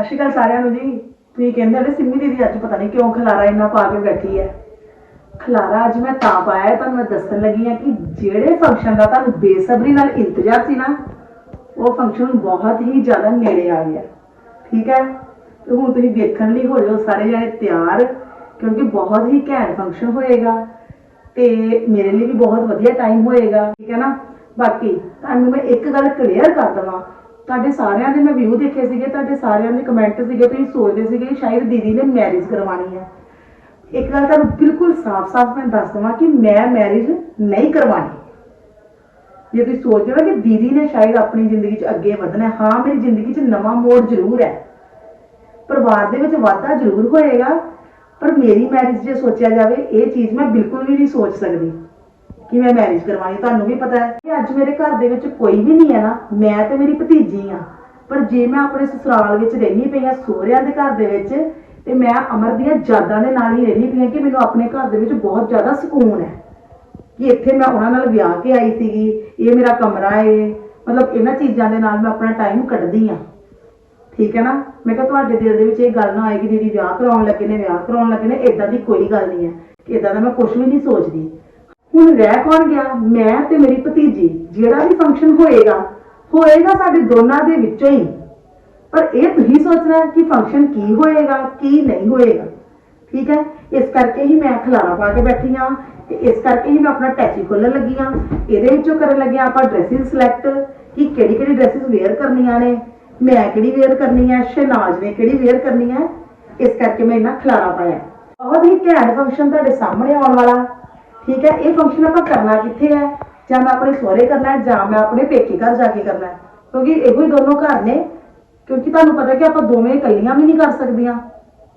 ਸਤਿ ਸ਼੍ਰੀ ਅਕਾਲ ਸਾਰਿਆਂ ਨੂੰ ਜੀ। ਤੁਸੀਂ ਕਹਿੰਦੇ ਹੋ ਸਿੰਮੀ ਦੀਦੀ ਅੱਜ ਪਤਾ ਨਹੀਂ ਕਿਉਂ ਖਲਾਰਾ ਇੰਨਾ ਪਾ ਕੇ ਬੈਠੀ ਹੈ। ਖਲਾਰਾ ਅੱਜ ਮੈਂ ਤਾਂ ਪਾਇਆ ਹੈ, ਤੁਹਾਨੂੰ ਮੈਂ ਦੱਸਣ ਲੱਗੀ ਹਾਂ ਕਿ ਜਿਹੜੇ ਫੰਕਸ਼ਨ ਦਾ ਤੁਹਾਨੂੰ ਬੇਸਬਰੀ ਨਾਲ ਇੰਤਜ਼ਾਰ ਸੀ ਨਾ ਉਹ ਫੰਕਸ਼ਨ ਬਹੁਤ ਹੀ ਜ਼ਿਆਦਾ ਨੇੜੇ ਆ ਗਿਆ। ਠੀਕ ਹੈ? ਤੇ ਹੁਣ ਤੁਸੀਂ ਵੇਖਣ ਲਈ ਹੋ ਜਾਓ ਸਾਰੇ ਜਣੇ ਤਿਆਰ ਕਿਉਂਕਿ ਬਹੁਤ ਹੀ ਘੈਂਟ ਫੰਕਸ਼ਨ ਹੋਏਗਾ। ਤੇ ਮੇਰੇ ਲਈ ਵੀ ਬਹੁਤ ਵਧੀਆ ਟਾਈਮ ਹੋਏਗਾ। ਠੀਕ ਹੈ ਨਾ? ਬਾਕੀ ਤੁਹਾਨੂੰ ਮੈਂ ਇੱਕ ਗੱਲ ਕਲੀਅਰ ਕਰ ਦਵਾਂ। ਤੁਹਾਡੇ ਸਾਰਿਆਂ ਦੇ ਮੈਂ ਵਿਊ ਦੇਖੇ ਸੀਗੇ ਤੁਹਾਡੇ ਸਾਰਿਆਂ ਦੇ ਕਮੈਂਟ ਸੀਗੇ ਤੁਸੀਂ ਸੋਚਦੇ ਸੀਗੇ ਸ਼ਾਇਦ ਦੀਦੀ ਨੇ ਮੈਰਿਜ ਕਰਵਾਉਣੀ ਹੈ। ਇੱਕ ਗੱਲ ਤੁਹਾਨੂੰ ਬਿਲਕੁਲ ਸਾਫ਼-ਸਾਫ਼ ਮੈਂ ਦੱਸ ਦਵਾਂ ਕਿ ਮੈਂ ਮੈਰਿਜ ਨਹੀਂ ਕਰਵਾਉਣੀ। ਜੇ ਤੁਸੀਂ ਸੋਚਦੇ ਹੋ ਕਿ ਦੀਦੀ ਨੇ ਸ਼ਾਇਦ ਆਪਣੀ ਜ਼ਿੰਦਗੀ 'ਚ ਅੱਗੇ ਵਧਣਾ ਹੈ, ਹਾਂ ਮੇਰੀ ਜ਼ਿੰਦਗੀ 'ਚ ਨਵਾਂ ਮੋੜ ਜ਼ਰੂਰ ਹੈ। ਪਰਿਵਾਰ ਦੇ ਵਿੱਚ ਵਾਧਾ ਜ਼ਰੂਰ ਹੋਏਗਾ ਪਰ ਮੇਰੀ ਮੈਰਿਜ ਜੇ ਸੋਚਿਆ ਜਾਵੇ ਇਹ ਚੀਜ਼ ਮੈਂ ਬਿਲਕੁਲ ਵੀ ਨਹੀਂ ਸੋਚ ਸਕਦੀ। ਕਿ ਮੈਂ ਮੈਰਿਜ ਕਰਵਾਉਣੀ ਤੁਹਾਨੂੰ ਵੀ ਪਤਾ ਹੈ ਕਿ ਅੱਜ ਮੇਰੇ ਘਰ ਦੇ ਵਿੱਚ ਕੋਈ ਵੀ ਨਹੀਂ ਹੈ ਨਾ, ਮੈਂ ਤੇ ਮੇਰੀ ਭਤੀਜੀ ਆ ਪਰ ਜੇ ਮੈਂ ਆਪਣੇ ਸਸੁਰਾਲ ਵਿੱਚ ਰਹਿਣੀ ਪਈ ਆ ਸਹੁਰਿਆਂ ਦੇ ਘਰ ਦੇ ਵਿੱਚ, ਤੇ ਮੈਂ ਅਮਰ ਦੀਆਂ ਯਾਦਾਂ ਦੇ ਨਾਲ ਹੀ ਰਹਿਣੀ ਪਈ ਆ ਕਿ ਮੈਨੂੰ ਆਪਣੇ ਘਰ ਦੇ ਵਿੱਚ ਬਹੁਤ ਜ਼ਿਆਦਾ ਸਕੂਨ ਹੈ। ਕਿ ਇੱਥੇ ਮੈਂ ਉਹਨਾਂ ਨਾਲ ਵਿਆਹ ਕੇ ਆਈ ਸੀਗੀ, ਇਹ ਮੇਰਾ ਕਮਰਾ ਹੈ ਮਤਲਬ ਇਹਨਾਂ ਚੀਜ਼ਾਂ ਦੇ ਨਾਲ ਮੈਂ ਆਪਣਾ ਟਾਈਮ ਕੱਢਦੀ ਆ ਠੀਕ ਹੈ ਨਾ? ਮੈਂ ਕਿਹਾ ਤੁਹਾਡੇ ਦਿਲ ਦੇ ਵਿੱਚ ਇਹ ਗੱਲ ਨਾ ਆਏ ਕਿ ਦੀਦੀ ਵਿਆਹ ਕਰਾਉਣ ਲੱਗੇ ਨੇ, ਵਿਆਹ ਕਰਾਉਣ ਲੱਗੇ ਨੇ ਇਦਾਂ ਦੀ ਕੋਈ ਗੱਲ ਨਹੀਂ ਹੈ। ਇਦਾਂ ਦਾ ਮੈਂ ਕੁਝ ਵੀ ਨਹੀਂ ਸੋਚਦੀ। ਹੁਣ ਰਹਿ ਕੌਣ ਗਿਆ? ਮੈਂ ਤੇ ਮੇਰੀ ਭਤੀਜੀ, ਜਿਹੜਾ ਵੀ ਫੰਕਸ਼ਨ ਹੋਏਗਾ ਹੋਏਗਾ ਸਾਡੇ ਦੋਨਾਂ ਦੇ ਵਿੱਚੋਂ ਹੀ। ਪਰ ਇਹ ਤੁਸੀਂ ਸੋਚਣਾ ਕਿ ਫੰਕਸ਼ਨ ਕੀ ਹੋਏਗਾ, ਕੀ ਨਹੀਂ ਹੋਏਗਾ। ਠੀਕ ਹੈ? ਇਸ ਕਰਕੇ ਹੀ ਮੈਂ ਖਲਾਰਾ ਪਾ ਕੇ ਬੈਠੀ ਹਾਂ ਤੇ ਇਸ ਕਰਕੇ ਹੀ ਮੈਂ ਆਪਣਾ ਟੈਚੀ ਖੋਲਣ ਲੱਗੀ ਹਾਂ। ਇਹਦੇ ਵਿੱਚੋਂ ਕਰਨ ਲੱਗਿਆ ਆਪਾਂ ਡਰੈਸਿਸ ਸਿਲੈਕਟ ਕਿ ਕਿਹੜੀ ਕਿਹੜੀ ਡਰੈਸਿਸ ਵੇਅਰ ਕਰਨੀਆਂ ਨੇ, ਮੈਂ ਕਿਹੜੀ ਵੇਅਰ ਕਰਨੀ ਹੈ, ਸ਼ਹਿਨਾਜ਼ ਨੇ ਕਿਹੜੀ ਵੇਅਰ ਕਰਨੀ ਹੈ। ਇਸ ਕਰਕੇ ਮੈਂ ਇਹਨਾਂ ਖਲਾਰਾ ਪਾਇਆ। ਬਹੁਤ ਹੀ ਘੈਂਟ ਫੰਕਸ਼ਨ ਤੁਹਾਡੇ ਸਾਹਮਣੇ ਆਉਣ ਵਾਲਾ। ਠੀਕ ਹੈ? ਇਹ ਫੰਕਸ਼ਨ ਆਪਾਂ ਕਰਨਾ ਕਿੱਥੇ ਹੈ? ਜਾਂ ਮੈਂ ਆਪਣੇ ਸਹੁਰੇ ਕਰਨਾ ਹੈ, ਜਾਂ ਮੈਂ ਆਪਣੇ ਪੇਕੇ ਘਰ ਜਾ ਕੇ ਕਰਨਾ ਹੈ? ਕਿਉਂਕਿ ਇਹੋ ਹੀ ਦੋਨੋਂ ਘਰ ਨੇ। ਕਿਉਂਕਿ ਤੁਹਾਨੂੰ ਪਤਾ ਕਿ ਆਪਾਂ ਦੋਵੇਂ ਇਕੱਲੀਆਂ ਵੀ ਨਹੀਂ ਕਰ ਸਕਦੀਆਂ।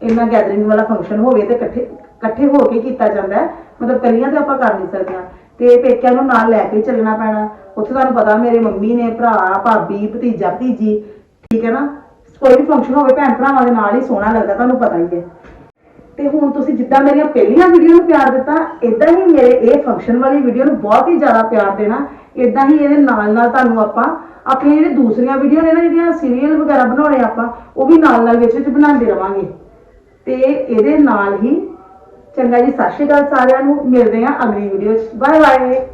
ਇੰਨਾ ਗੈਦਰਿੰਗ ਵਾਲਾ ਫੰਕਸ਼ਨ ਹੋਵੇ ਤੇ ਇਕੱਠੇ ਇਕੱਠੇ ਹੋ ਕੇ ਕੀਤਾ ਜਾਂਦਾ ਹੈ। ਮਤਲਬ ਇਕੱਲੀਆਂ ਤੇ ਆਪਾਂ ਕਰ ਨਹੀਂ ਸਕਦੀਆਂ। ਤੇ ਪੇਕਿਆਂ ਨੂੰ ਨਾਲ ਲੈ ਕੇ ਚੱਲਣਾ ਪੈਣਾ। ਉੱਥੇ ਤੁਹਾਨੂੰ ਪਤਾ ਮੇਰੇ ਮੰਮੀ ਨੇ, ਭਰਾ, ਭਾਬੀ, ਭਤੀਜਾ, ਭਤੀਜੀ, ਠੀਕ ਹੈ ਨਾ? ਕੋਈ ਵੀ ਫੰਕਸ਼ਨ ਹੋਵੇ, ਭੈਣ ਭਰਾਵਾਂ ਦੇ ਨਾਲ ਹੀ ਸੋਹਣਾ ਲੱਗਦਾ, ਤੁਹਾਨੂੰ ਪਤਾ ਹੀ ਹੈ। ਤੇ ਹੁਣ ਤੁਸੀਂ ਜਿੱਦਾਂ ਮੇਰੀਆਂ ਪਹਿਲੀਆਂ ਵੀਡੀਓ ਨੂੰ ਪਿਆਰ ਦਿੱਤਾ ਇਦਾਂ ਹੀ ਮੇਰੇ ਇਹ ਫੰਕਸ਼ਨ ਵਾਲੀ ਵੀਡੀਓ ਨੂੰ ਬਹੁਤ ਹੀ ਜ਼ਿਆਦਾ ਪਿਆਰ ਦੇਣਾ ਇਦਾਂ ਹੀ ਇਹਦੇ ਨਾਲ ਨਾਲ ਤੁਹਾਨੂੰ ਆਪਾਂ ਆਪਣੀਆਂ ਜਿਹੜੇ ਦੂਸਰੀਆਂ ਵੀਡੀਓ ਨੇ ਨਾ ਜਿਹੜੀਆਂ ਸੀਰੀਅਲ ਵਗੈਰਾ ਬਣਾਉਣੇ ਆਪਾਂ, ਉਹ ਵੀ ਨਾਲ ਨਾਲ ਵਿੱਚ ਵਿੱਚ ਬਣਾਉਂਦੇ ਰਵਾਂਗੇ। ਤੇ ਇਹਦੇ ਨਾਲ ਹੀ ਚੰਗਾ ਜੀ, ਸਤਿ ਸ਼੍ਰੀ ਅਕਾਲ ਸਾਰਿਆਂ ਨੂੰ, ਮਿਲਦੇ ਹਾਂ ਅਗਲੀ ਵੀਡੀਓ 'ਚ। Bye bye